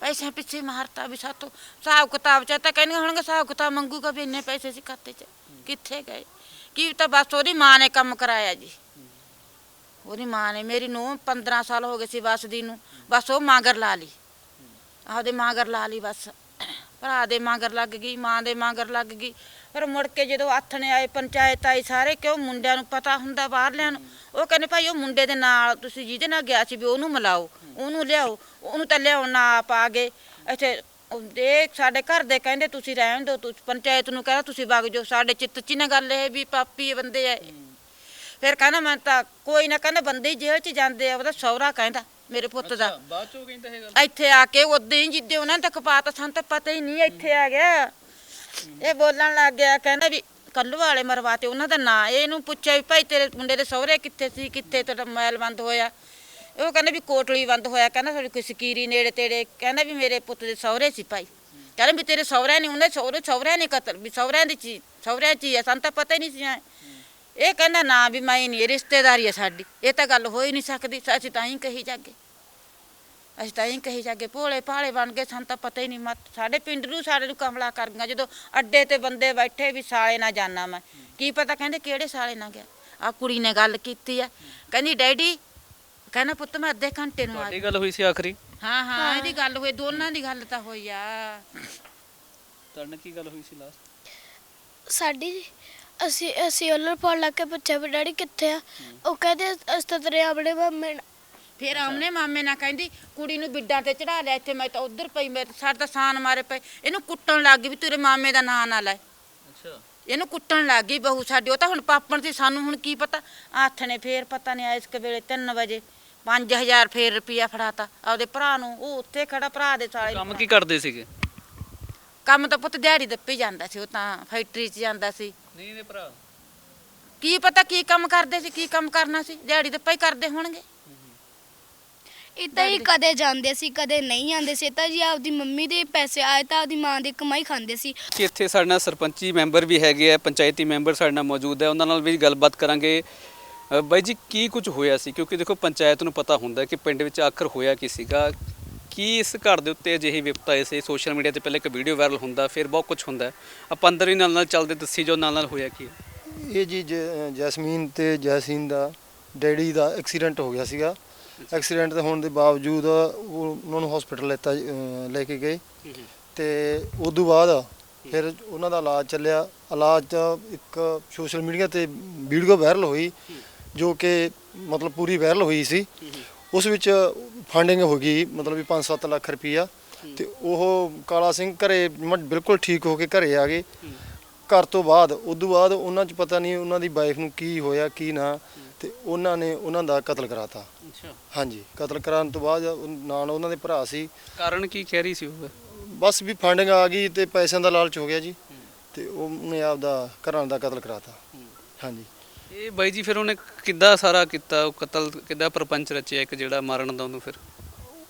ਪੈਸੇ ਪਿੱਛੇ ਮਾਰਤਾ ਵੀ ਸਾਤੋਂ ਹਿਸਾਬ ਕਿਤਾਬ ਚ ਤਾਂ ਕਹਿੰਦੇ ਹੋਣਗੇ ਹਿਸਾਬ ਕਿਤਾਬ ਮੰਗੂਗਾ ਵੀ ਇੰਨੇ ਪੈਸੇ ਸੀ ਖਾਤੇ 'ਚ ਕਿੱਥੇ ਗਏ? ਕੀ ਤਾਂ ਬਸ ਉਹਦੀ ਮਾਂ ਨੇ ਕੰਮ ਕਰਾਇਆ ਜੀ। ਉਹਦੀ ਮਾਂ ਨੇ ਮੇਰੀ ਨੂੰ 15 ਸਾਲ ਹੋ ਗਏ ਸੀ ਵਸਦੀ ਨੂੰ। ਬਸ ਉਹ ਮਾਂਗਰ ਲਾ ਲਈ। ਆਪਦੇ ਮਾਂਗਰ ਲਾ ਲਈ ਬਸ। ਭਰਾ ਦੇ ਮਾਂਗਰ ਲੱਗ ਗਈ, ਮਾਂ ਦੇ ਮਾਂਗਰ ਲੱਗ ਗਈ। ਪਰ ਮੁੜ ਕੇ ਜਦੋਂ ਆਥਣੇ ਆਏ ਪੰਚਾਇਤ ਆਈ ਸਾਰੇ, ਕਿਉਂ ਮੁੰਡਿਆਂ ਨੂੰ ਪਤਾ ਹੁੰਦਾ ਬਾਹਰਲਿਆਂ ਨੂੰ? ਉਹ ਕਹਿੰਦੇ ਭਾਈ ਉਹ ਮੁੰਡੇ ਦੇ ਨਾਲ ਤੁਸੀਂ ਜਿਹਦੇ ਨਾਲ ਗਿਆ ਸੀ ਵੀ ਉਹਨੂੰ ਮਿਲਾਓ, ਉਹਨੂੰ ਲਿਆਓ, ਉਹਨੂੰ ਤਾਂ ਲਿਆਉਣ ਨਾ ਆਪ ਆ ਗਏ। ਇੱਥੇ ਇਹ ਸਾਡੇ ਘਰ ਦੇ ਕਹਿੰਦੇ ਤੁਸੀਂ ਰਹਿਣ ਦਿਓ, ਤੁਸੀਂ ਪੰਚਾਇਤ ਨੂੰ ਕਹਿੰਦਾ ਤੁਸੀਂ ਵਗ ਜਾਓ। ਸਾਡੇ ਚਿੱਤ 'ਚ ਹੀ ਨਾ ਗੱਲ ਇਹ ਵੀ ਪਾਪੀ ਬੰਦੇ ਆ ਫਿਰ ਕਹਿੰਦਾ ਮੈਂ ਤਾਂ ਕੋਈ ਨਾ ਕਹਿੰਦਾ ਬੰਦੇ ਜੇਲ੍ਹ 'ਚ ਜਾਂਦੇ ਆ ਉਹਦਾ ਸਹੁਰਾ ਕਹਿੰਦਾ ਮੇਰੇ ਪੁੱਤ ਦਾ। ਬਾਅਦ ਚੋਂ ਕਹਿੰਦਾ ਇਹ ਗੱਲ ਇੱਥੇ ਆ ਕੇ ਉਦੋਂ ਹੀ ਜਿੱਦੇ ਉਹਨਾਂ ਨੇ ਤੱਕ ਪਾਤਾ ਸਾਨੂੰ ਤਾਂ ਪਤਾ ਹੀ ਨਹੀਂ ਇੱਥੇ ਆ ਗਿਆ। ਇਹ ਬੋਲਣ ਲੱਗ ਗਿਆ ਕਹਿੰਦਾ ਵੀ ਕੱਲੂ ਵਾਲੇ ਮਰਵਾਤੇ ਉਹਨਾਂ ਦਾ ਨਾਂ ਇਹਨੂੰ ਪੁੱਛਿਆ ਵੀ ਭਾਈ ਤੇਰੇ ਮੁੰਡੇ ਦੇ ਸਹੁਰੇ ਕਿੱਥੇ ਸੀ ਕਿੱਥੇ ਤੁਹਾਡਾ ਮੋਬਾਈਲ ਬੰਦ ਹੋਇਆ? ਉਹ ਕਹਿੰਦਾ ਵੀ ਕੋਟਲੀ ਬੰਦ ਹੋਇਆ ਕਹਿੰਦਾ ਤੁਹਾਡੀ ਕੋਈ ਸਕੀਰੀ ਨੇੜੇ ਤੇੜੇ ਕਹਿੰਦਾ ਵੀ ਮੇਰੇ ਪੁੱਤ ਦੇ ਸਹੁਰੇ ਸੀ ਭਾਈ। ਕਹਿੰਦਾ ਵੀ ਤੇਰੇ ਸਹੁਰਿਆਂ ਨੇ ਉਹਨੇ ਸਹੁਰੇ ਸਹੁਰਿਆਂ ਨੇ ਕਤਲ ਵੀ ਸਹੁਰਿਆਂ ਦੀ ਚੀਜ਼ ਸਹੁਰਿਆਂ ਚ ਹੀ ਆ ਸਾਨੂੰ ਤਾਂ ਪਤਾ ਹੀ ਨਹੀਂ ਸੀ ਐਂ। ਇਹ ਕਹਿੰਦਾ ਨਾ ਵੀ ਮੈਂ ਨਹੀਂ ਇਹ ਰਿਸ਼ਤੇਦਾਰੀ ਹੈ ਸਾਡੀ। ਇਹ ਤਾਂ ਗੱਲ ਹੋ ਹੀ ਨਹੀਂ ਸਕਦੀ। ਅਸੀਂ ਤਾਂ ਹੀ ਕਹੀ ਜਾਗੇ। ਅਸੀਂ ਤਾਂ ਹੀ ਕਹੀ ਜਾਗੇ ਭੋਲੇ ਭਾਲੇ ਬਣ ਗਏ ਸਾਨੂੰ ਤਾਂ ਪਤਾ ਹੀ ਨਹੀਂ ਮਤ। ਸਾਡੇ ਪਿੰਡ ਨੂੰ ਸਾਡੇ ਨੂੰ ਕਮਲਾ ਕਰ ਗਈਆਂ। ਜਦੋਂ ਅੱਡੇ ਤੇ ਬੰਦੇ ਬੈਠੇ ਵੀ ਸਾਲੇ ਨਾ ਜਾਣਾ ਮੈਂ। ਕੀ ਪਤਾ ਕਹਿੰਦੇ ਕਿਹੜੇ ਸਾਲੇ ਨਾ ਗਿਆ। ਆ ਕੁੜੀ ਨੇ ਗੱਲ ਕੀਤੀ ਆ। ਕਹਿੰਦੀ ਡੈਡੀ ਕਹਿੰਦਾ ਪੁੱਤ ਮੈਂ ਅੱਧੇ ਘੰਟੇ ਨੂੰ ਆ ਤੁਹਾਡੀ ਗੱਲ ਹੋਈ ਸੀ ਆਖਰੀ? ਹਾਂ ਹਾਂ ਇਹਦੀ ਗੱਲ ਹੋਈ। ਦੋਨਾਂ ਦੀ ਗੱਲ ਤਾਂ ਹੋਈ ਆ। ਤੁਹਾਡੇ ਨਾਲ ਕੀ ਗੱਲ ਹੋਈ ਸੀ ਲਾਸਟ ਸਾਡੀ ਅਸੀਂ ਅਸੀਂ ਉਹਨਾਂ ਫੋਨ ਲਾ ਕੇ ਪੁੱਛਿਆ ਵੀ ਡੈਡੀ ਕਿੱਥੇ ਆ? ਉਹ ਕਹਿੰਦੇ ਅਸੀਂ ਤਾਂ ਤੇਰੇ ਆਪਣੇ ਮਾਮੇ ਨਾਲ ਫਿਰ ਆਮਨੇ ਮਾਮੇ ਨਾਲ ਕਹਿੰਦੀ ਕੁੜੀ ਨੂੰ ਬਿੱਡਾਂ ਤੇ ਚੜਾ ਲਿਆ ਇੱਥੇ ਮੈਂ ਤਾਂ ਉਧਰ ਪਈ ਮੈਂ ਸਾਡੇ ਤਾਂ ਸਾਨ ਮਾਰੇ ਪਏ। ਇਹਨੂੰ ਕੁੱਟਣ ਲੱਗ ਗਈ ਵੀ ਤੇਰੇ ਮਾਮੇ ਦਾ ਨਾਂ ਨਾ ਲੈ। ਅੱਛਾ। ਇਹਨੂੰ ਕੁੱਟਣ ਲੱਗ ਗਈ ਬਹੂ ਸਾਡੀ। ਉਹ ਤਾਂ ਹੁਣ ਪਾਪਣ ਸੀ ਸਾਨੂੰ ਹੁਣ ਕੀ ਪਤਾ? ਹੱਥ ਨੇ ਫੇਰ ਪਤਾ ਨਹੀਂ ਆਇਆ ਇਸ ਵੇਲੇ 3 ਵਜੇ। 5000 ਫੇਰ ਰੁਪਿਆ ਫੜਾਤਾ। ਆਪਦੇ ਭਰਾ ਨੂੰ ਉਹ ਉੱਥੇ ਖੜਾ ਭਰਾ ਦੇ ਸਾਲੇ ਕੰਮ ਕੀ ਕਰਦੇ ਸੀਗੇ? ਕੰਮ ਤਾਂ ਪੁੱਤ ਦਿਹਾੜੀ ਦੱਪੀ ਜਾਂਦਾ ਸੀ ਉਹ ਤਾਂ ਫੈਕਟਰੀ 'ਚ ਜਾਂਦਾ ਸੀ। ਨਹੀਂ ਨੇ ਭਰਾ। ਕੀ ਪਤਾ ਕੀ ਕੰਮ ਕਰਦੇ ਸੀ ਕੀ ਕੰਮ ਕਰਨਾ ਸੀ ਦਿਹਾੜੀ ਦੱਪਾ ਹੀ ਕਰਦੇ ਹੋਣਗੇ। ਇਦਾਂ ਹੀ ਕਦੇ ਜਾਂਦੇ ਸੀ ਕਦੇ ਨਹੀਂ ਜਾਂਦੇ ਸੀ। ਇਹ ਤਾਂ ਜੀ ਆਪਦੀ ਮੰਮੀ ਦੇ ਪੈਸੇ ਆਏ ਤਾਂ ਆਪਦੀ ਮਾਂ ਦੀ ਕਮਾਈ ਖਾਂਦੇ ਸੀ। ਕਿ ਇੱਥੇ ਸਾਡੇ ਨਾਲ ਸਰਪੰਚੀ ਮੈਂਬਰ ਵੀ ਹੈਗੇ ਆ ਪੰਚਾਇਤੀ ਮੈਂਬਰ ਸਾਡੇ ਨਾਲ ਮੌਜੂਦ ਹੈ ਉਹਨਾਂ ਨਾਲ ਵੀ ਗੱਲਬਾਤ ਕਰਾਂਗੇ। ਅ, ਬਾਈ ਜੀ ਕੀ ਕੁਝ ਹੋਇਆ ਸੀ? ਕਿਉਂਕਿ ਦੇਖੋ ਪੰਚਾਇਤ ਨੂੰ ਪਤਾ ਹੁੰਦਾ ਕਿ ਪਿੰਡ ਵਿੱਚ ਆਖਰ ਹੋਇਆ ਕੀ ਸੀਗਾ। ਕੀ ਇਸ ਘਰ ਦੇ ਉੱਤੇ ਅਜਿਹੀ ਵਿਪਤ ਆਈ ਸੀ ਸੋਸ਼ਲ ਮੀਡੀਆ ਤੇ ਪਹਿਲੇ ਇੱਕ ਵੀਡੀਓ ਵਾਇਰਲ ਹੁੰਦਾ ਫਿਰ ਬਹੁਤ ਕੁਝ ਹੁੰਦਾ। ਹੈ। ਆਪਾਂ ਅੰਦਰ ਹੀ ਨਾਲ ਨਾਲ ਚੱਲਦੇ ਦੱਸੀ ਜੋ ਨਾਲ ਨਾਲ ਹੋਇਆ ਕੀ ਹੈ। ਇਹ ਜੀ ਜ- ਜੈਸਮੀਨ ਤੇ ਜੈਸੀਨ ਦਾ ਡੈਡੀ ਦਾ ਐਕਸੀਡੈਂਟ ਹੋ ਗਿਆ ਸੀਗਾ। ਐਕਸੀਡੈਂਟ ਦੇ ਹੋਣ ਦੇ ਬਾਵਜੂਦ ਉਹ ਉਹਨਾਂ ਨੂੰ ਹਸਪੀਟਲ ਲੈਤਾ ਲੈ ਕੇ ਗਏ। ਤੇ ਉਸ ਤੋਂ ਬਾਅਦ ਫਿਰ ਉਹਨਾਂ ਦਾ ਇਲਾਜ ਚੱਲਿਆ। ਇਲਾਜ 'ਚ ਇੱਕ ਸੋਸ਼ਲ ਮੀਡੀਆ ਤੇ ਵੀਡੀਓ ਵਾਇਰਲ ਹੋਈ ਜੋ ਕਿ ਮਤਲਬ ਪੂਰੀ ਵਾਇਰਲ ਹੋਈ ਸੀ। ਉਸ ਵਿੱਚ ਫੰਡਿੰਗ ਹੋ ਗਈ ਮਤਲਬ ਵੀ 5-7 ਲੱਖ ਰੁਪਈਆ। ਤੇ ਉਹ ਕਾਲਾ ਸਿੰਘ ਘਰੇ ਮ- ਬਿਲਕੁਲ ਠੀਕ ਹੋ ਕੇ ਘਰੇ ਆ ਗਏ। ਘਰ ਤੋਂ ਬਾਅਦ ਉਦੋਂ ਬਾਅਦ ਉਹਨਾਂ 'ਚ ਪਤਾ ਨਹੀਂ ਉਹਨਾਂ ਦੀ ਵਾਈਫ ਨੂੰ ਕੀ ਹੋਇਆ ਕੀ ਨਾ। ਤੇ ਉਹਨਾਂ ਨੇ ਉਹਨਾਂ ਦਾ ਕਤਲ ਕਰਾਤਾ। ਅੱਛਾ। ਹਾਂਜੀ ਕਤਲ ਕਰਾਉਣ ਤੋਂ ਬਾਅਦ ਉਹ ਨਾਲ ਉਹਨਾਂ ਦੇ ਭਰਾ ਸੀ। ਕਾਰਨ ਕੀ ਕਹਿ ਰਹੀ ਸੀ ਉਹ? ਬਸ ਵੀ ਫੰਡਿੰਗ ਆ ਗਈ ਤੇ ਪੈਸਿਆਂ ਦਾ ਲਾਲਚ ਹੋ ਗਿਆ ਜੀ। ਤੇ ਉਹਨੇ ਆਪਦਾ ਘਰਾਂ ਦਾ ਕਤਲ ਕਰਾਤਾ। ਹਾਂਜੀ। ਇਹ ਬਾਈ ਜੀ ਫਿਰ ਉਹਨੇ ਕਿੱਦਾਂ ਸਾਰਾ ਕੀਤਾ? ਉਹ ਕਤਲ ਕਿੱਦਾਂ ਪ੍ਰਪੰਚ ਰਚਿਆ ਇੱਕ ਜਿਹੜਾ ਮਾਰਨ ਦਾ ਉਹਨੂੰ ਫਿਰ?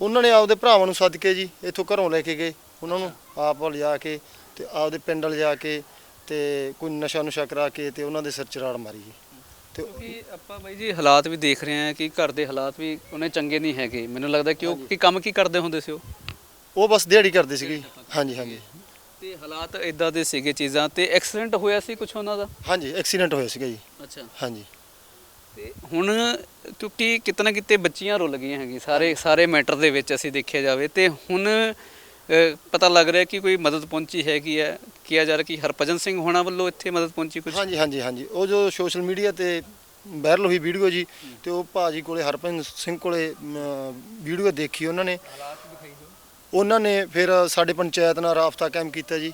ਉਹਨਾਂ ਨੇ ਆਪਦੇ ਭਰਾਵਾਂ ਨੂੰ ਸੱਦ ਕੇ ਜੀ ਇੱਥੋਂ ਘਰੋਂ ਲੈ ਕੇ ਗਏ। ਉਹਨਾਂ ਨੂੰ ਆਪ ਲਿਜਾ ਕੇ ਤੇ ਆਪਦੇ ਪਿੰਡ ਲਿਜਾ ਕੇ ਤੇ ਕੋਈ ਨਸ਼ਾ ਨੁਸ਼ਾ ਕਰਾ ਕੇ ਤੇ ਉਹਨਾਂ ਦੇ ਸਿਰ ਚ ਰਾੜ ਮਾਰੀ ਜੀ। ਤੇ ਕਿਉਂਕਿ ਆਪਾਂ ਬਾਈ ਜੀ ਹਾਲਾਤ ਵੀ ਦੇਖ ਰਹੇ ਹਾਂ ਕਿ ਘਰ ਦੇ ਹਾਲਾਤ ਵੀ ਉਹਨੇ ਚੰਗੇ ਨਹੀਂ ਹੈਗੇ। ਮੈਨੂੰ ਲੱਗਦਾ ਕਿ ਉਹ ਕੀ ਕੰਮ ਕੀ ਕਰਦੇ ਹੁੰਦੇ ਸੀ ਉਹ? ਉਹ ਬਸ ਦਿਹਾੜੀ ਕਰਦੇ ਸੀਗੇ ਜੀ। ਹਾਂਜੀ ਹਾਂਜੀ। ਤੇ ਹਾਲਾਤ ਇਦਾਂ ਦੇ ਸੀਗੇ ਚੀਜ਼ਾਂ ਤੇ ਐਕਸੀਡੈਂਟ ਹੋਇਆ ਸੀ ਕੁਝ ਉਹਨਾਂ ਦਾ? ਹਾਂਜੀ ਐਕਸੀਡੈਂਟ ਹੋਇਆ ਸੀਗਾ ਜੀ। ਅੱਛਾ। ਹਾਂਜੀ। ਤੇ ਹੁਣ ਕਿਉਂਕਿ ਕਿਤਨਾ ਕਿਤੇ ਬੱਚੀਆਂ ਰੁੱਲ ਗਈਆਂ ਹੈਗੀ ਸਾਰੇ ਸਾਰੇ ਮੈਟਰ ਦੇ ਵਿੱਚ ਅਸੀਂ ਦੇਖਿਆ ਜਾਵੇ ਤੇ ਹੁਣ ਅ, ਪਤਾ ਲੱਗ ਰਿਹਾ ਕਿ ਕੋਈ ਮਦਦ ਪਹੁੰਚੀ ਹੈਗੀ ਹੈ। ਕਿਹਾ ਜਾ ਰਿਹਾ ਕਿ ਹਰਭਜਨ ਸਿੰਘ ਹੋਣਾ ਵੱਲੋਂ ਇੱਥੇ ਮਦਦ ਪਹੁੰਚੀ ਕੁਝ ਹਾਂਜੀ ਹਾਂਜੀ ਹਾਂਜੀ। ਉਹ ਜੋ ਸੋਸ਼ਲ ਮੀਡੀਆ ਤੇ ਵਾਇਰਲ ਹੋਈ ਵੀਡੀਓ ਜੀ ਤੇ ਉਹ ਭਾਜੀ ਕੋਲੇ ਹਰਪਨ ਸਿੰਘ ਕੋਲੇ ਵੀਡੀਓ ਦੇਖੀ ਉਹਨਾਂ ਨੇ। ਉਹਨਾਂ ਨੇ ਫਿਰ ਸਾਡੇ ਪੰਚਾਇਤ ਨਾਲ ਰਾਬਤਾ ਕਾਇਮ ਕੀਤਾ ਜੀ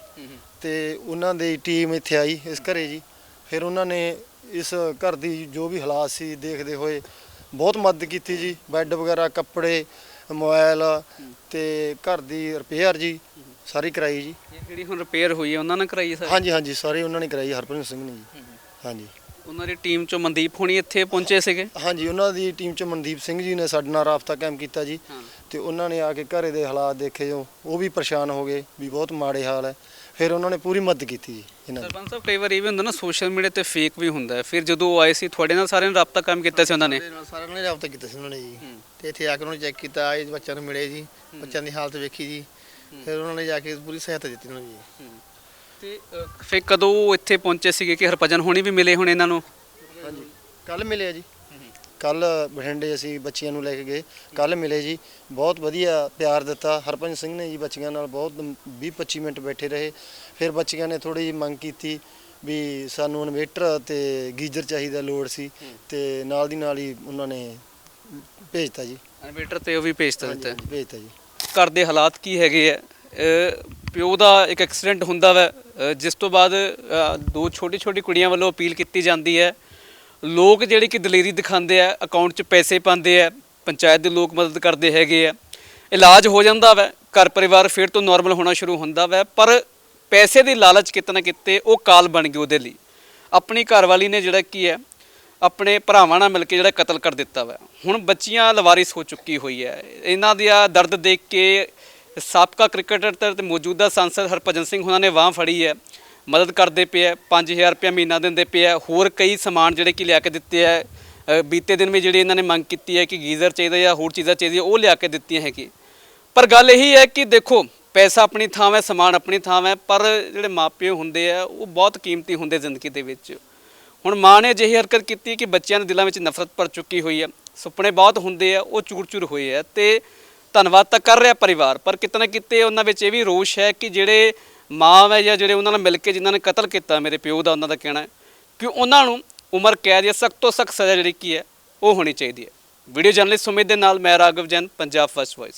ਤੇ ਉਹਨਾਂ ਦੀ ਟੀਮ ਇੱਥੇ ਆਈ ਇਸ ਘਰੇ ਜੀ। ਫਿਰ ਉਹਨਾਂ ਨੇ ਇਸ ਘਰ ਦੀ ਜੋ ਵੀ ਹਾਲਾਤ ਸੀ ਦੇਖਦੇ ਹੋਏ ਬਹੁਤ ਮਦਦ ਕੀਤੀ ਜੀ। ਬੈੱਡ ਵਗੈਰਾ ਕੱਪੜੇ ਮੋਬਾਈਲ ਤੇ ਘਰ ਦੀ ਰਿਪੇਅਰ ਜੀ ਸਾਰੀ ਕਰਾਈ ਜੀ। ਜਿਹੜੀ ਹੁਣ ਰਿਪੇਅਰ ਹੋਈ ਹੈ ਉਹਨਾਂ ਨੇ ਕਰਾਈ ਹੈ ਸਾਰੀ? ਹਾਂਜੀ ਹਾਂਜੀ ਸਾਰੇ ਉਹਨਾਂ ਨੇ ਕਰਾਈ ਹਰਪ੍ਰੀਤ ਸਿੰਘ ਨੇ ਜੀ। ਹਾਂਜੀ। ਉਹਨਾਂ ਦੀ ਟੀਮ ਚੋਂ ਮਨਦੀਪ ਹੋਣੀ ਇੱਥੇ ਪਹੁੰਚੇ ਸੀਗੇ? ਹਾਂਜੀ ਉਹਨਾਂ ਦੀ ਟੀਮ ਚ ਮਨਦੀਪ ਸਿੰਘ ਜੀ ਨੇ ਸਾਡੇ ਨਾਲ ਰਾਬਤਾ ਕਾਇਮ ਕੀਤਾ ਜੀ। ਤੇ ਉਹਨਾਂ ਨੇ ਆ ਕੇ ਘਰੇ ਦੇ ਹਾਲਾਤ ਦੇਖੇ ਜੋ ਉਹ ਵੀ ਪਰੇਸ਼ਾਨ ਹੋ ਗਏ ਵੀ ਬਹੁਤ ਮਾੜੇ ਹਾਲ ਹੈ। ਫਿਰ ਉਹਨਾਂ ਨੇ ਪੂਰੀ ਮਦਦ ਕੀਤੀ ਜੀ ਇਹਨਾਂ ਦੀ। ਸਰਪੰਚ ਸਾਹਿਬ ਕਈ ਵਾਰ ਇਹ ਵੀ ਹੁੰਦਾ ਨਾ ਸੋਸ਼ਲ ਮੀਡੀਆ ਤੇ ਫੇਕ ਵੀ ਹੁੰਦਾ ਹੈ। ਫਿਰ ਜਦੋਂ ਉਹ ਆਏ ਸੀ ਤੁਹਾਡੇ ਨਾਲ ਸਾਰਿਆਂ ਨੇ ਰਾਬਤਾ ਕੰਮ ਕੀਤਾ ਸੀ ਉਹਨਾਂ ਨੇ? ਨਾਲ ਸਾਰਿਆਂ ਨੇ ਰਾਬਤਾ ਕੀਤਾ ਸੀ ਉਹਨਾਂ ਨੇ ਜੀ। ਤੇ ਇੱਥੇ ਆ ਕੇ ਉਹਨਾਂ ਨੇ ਚੈੱਕ ਕੀਤਾ ਇਹ ਬੱਚਿਆਂ ਨੂੰ ਮਿਲੇ ਜੀ ਬੱਚਿਆਂ ਦੀ ਹਾਲਤ ਵੇਖੀ ਜੀ। ਫਿਰ ਉਹਨਾਂ ਨੇ ਜਾ ਕੇ ਪੂਰੀ ਸਹਾਇਤਾ ਦਿੱਤੀ ਉਹਨਾਂ ਨੂੰ ਜੀ। ਤੇ ਅ, ਫਿਰ ਕਦੋਂ ਉਹ ਇੱਥੇ ਪਹੁੰਚੇ ਸੀਗੇ ਕਿ ਹਰਭਜਨ ਹੋਣੀ ਵੀ ਮਿਲੇ ਹੁਣ ਇਹਨਾਂ ਨੂੰ? ਹਾਂਜੀ। ਕੱਲ ਮਿਲਿਆ ਜੀ। ਕੱਲ ਬਠਿੰਡੇ ਅਸੀਂ ਬੱਚਿਆਂ ਨੂੰ ਲੈ ਕੇ ਗਏ ਕੱਲ ਮਿਲੇ ਜੀ ਬਹੁਤ ਵਧੀਆ ਪਿਆਰ ਦਿੱਤਾ ਹਰਪੰਜ ਸਿੰਘ ਨੇ ਜੀ ਬੱਚਿਆਂ ਨਾਲ ਬਹੁਤ 20-25 ਮਿੰਟ ਬੈਠੇ ਰਹੇ ਫਿਰ ਬੱਚਿਆਂ ਨੇ ਥੋੜੀ ਮੰਗ ਕੀਤੀ ਵੀ ਸਾਨੂੰ ਇਨਵੇਟਰ ਤੇ ਗੀਜ਼ਰ ਚਾਹੀਦਾ ਲੋੜ ਸੀ ਤੇ ਨਾਲ ਦੀ ਨਾਲ ਹੀ ਉਹਨਾਂ ਨੇ ਭੇਜਤਾ ਜੀ। ਇਨਵੇਟਰ ਤੇ ਉਹ ਵੀ ਭੇਜ ਦਿੱਤਾ। ਭੇਜਤਾ ਜੀ। ਘਰ ਦੇ ਹਾਲਾਤ ਕੀ ਹੈਗੇ ਆ? ਪਿਓ ਦਾ ਇੱਕ ਐਕਸੀਡੈਂਟ ਹੁੰਦਾ ਵਾ ਜਿਸ ਤੋਂ ਬਾਅਦ ਦੋ ਛੋਟੀ ਛੋਟੀ ਕੁੜੀਆਂ ਵੱਲੋਂ ਅਪੀਲ ਕੀਤੀ ਜਾਂਦੀ ਹੈ ਲੋਕ ਜਿਹੜੇ ਕਿ ਦਲੇਰੀ ਦਿਖਾਉਂਦੇ ਆ ਅਕਾਊਂਟ 'ਚ ਪੈਸੇ ਪਾਉਂਦੇ ਆ, ਪੰਚਾਇਤ ਦੇ ਲੋਕ ਮਦਦ ਕਰਦੇ ਹੈਗੇ ਆ, ਇਲਾਜ ਹੋ ਜਾਂਦਾ ਵੈ, ਘਰ ਪਰਿਵਾਰ ਫਿਰ ਤੋਂ ਨਾਰਮਲ ਹੋਣਾ ਸ਼ੁਰੂ ਹੁੰਦਾ ਵੈ, ਪਰ ਪੈਸੇ ਦੀ ਲਾਲਚ ਕਿਤੇ ਨਾ ਕਿਤੇ ਉਹ ਕਾਲ ਬਣ ਗਈ ਉਹਦੇ ਲਈ। ਆਪਣੀ ਘਰਵਾਲੀ ਨੇ ਜਿਹੜਾ ਕੀ ਹੈ, ਆਪਣੇ ਭਰਾਵਾਂ ਨਾਲ ਮਿਲ ਕੇ ਜਿਹੜਾ ਕਤਲ ਕਰ ਦਿੱਤਾ ਵਾ। ਹੁਣ ਬੱਚੀਆਂ ਲਵਾਰਿਸ ਹੋ ਚੁੱਕੀ ਹੋਈ ਹੈ। ਇਹਨਾਂ ਦਾ ਦਰਦ ਦੇਖ ਕੇ ਸਾਬਕਾ ਕ੍ਰਿਕਟਰ ਤੇ ਮੌਜੂਦਾ ਸੰਸਦ ਹਰਭਜਨ ਸਿੰਘ ਉਹਨਾਂ ਨੇ ਵਾਹ ਫੜੀ ਹੈ। ਮਦਦ ਕਰਦੇ ਪਏ ਹੈ 5000 ਰੁਪਏ ਮਹੀਨਾ ਦਿੰਦੇ ਪਏ ਹੈ ਹੋਰ ਕਈ ਸਮਾਨ ਜਿਹੜੇ ਕਿ ਲਿਆ ਕੇ ਦਿੱਤੇ ਹੈ ਅ, ਬੀਤੇ ਦਿਨ ਵੀ ਜਿਹੜੀ ਇਹਨਾਂ ਨੇ ਮੰਗ ਕੀਤੀ ਹੈ ਕਿ ਗੀਜ਼ਰ ਚਾਹੀਦਾ ਜਾਂ ਹੋਰ ਚੀਜ਼ਾਂ ਚਾਹੀਦੀਆਂ ਉਹ ਲਿਆ ਕੇ ਦਿੱਤੀਆਂ ਹੈਗੀ ਪਰ ਗੱਲ ਇਹੀ ਹੈ ਕਿ ਦੇਖੋ ਪੈਸਾ ਆਪਣੀ ਥਾਂ ਹੈ ਸਮਾਨ ਆਪਣੀ ਥਾਂ ਹੈ ਪਰ ਜਿਹੜੇ ਮਾਪਿਓ ਹੁੰਦੇ ਆ ਉਹ ਬਹੁਤ ਕੀਮਤੀ ਹੁੰਦੇ ਜ਼ਿੰਦਗੀ ਦੇ ਵਿੱਚ। ਹੁਣ ਮਾਂ ਨੇ ਅਜਿਹੀ ਹਰਕਤ ਕੀਤੀ ਕਿ ਬੱਚਿਆਂ ਦੇ ਦਿਲਾਂ ਵਿੱਚ ਨਫ਼ਰਤ ਭਰ ਚੁੱਕੀ ਹੋਈ ਹੈ ਸੁਪਨੇ ਬਹੁਤ ਹੁੰਦੇ ਆ ਉਹ ਚੂਰ-ਚੂਰ ਹੋਏ ਆ ਤੇ ਧੰਨਵਾਦ ਤਾਂ ਕਰ ਰਿਹਾ ਪਰਿਵਾਰ ਪਰ ਕਿਤੇ ਨਾ ਕਿਤੇ ਉਹਨਾਂ ਵਿੱਚ ਇਹ ਵੀ ਰੋਸ਼ ਹੈ ਕਿ ਜਿਹੜੇ ਮਾਂ ਹੈ ਜਾਂ ਜਿਹੜੇ ਉਹਨਾਂ ਨਾਲ ਮਿਲ ਕੇ ਜਿਨ੍ਹਾਂ ਨੇ ਕਤਲ ਕੀਤਾ, ਮੇਰੇ ਪਿਓ ਦਾ ਉਹਨਾਂ ਦਾ ਕਹਿਣਾ ਹੈ ਕਿ ਉਹਨਾਂ ਨੂੰ ਉਮਰ ਕੈਦ ਜਾਂ ਸਖਤ ਤੋਂ ਸਖਤ ਸਜ਼ਾ ਜਿਹੜੀ ਕੀ ਹੈ, ਉਹ ਹੋਣੀ ਚਾਹੀਦੀ ਹੈ। ਵੀਡੀਓ ਜਰਨਲਿਸਟ ਸੁਮਿਤ ਦੇ ਨਾਲ, ਮੈਂ ਰਾਘਵ ਜੈਨ, ਪੰਜਾਬ ਫਸਟ ਵੌਇਸ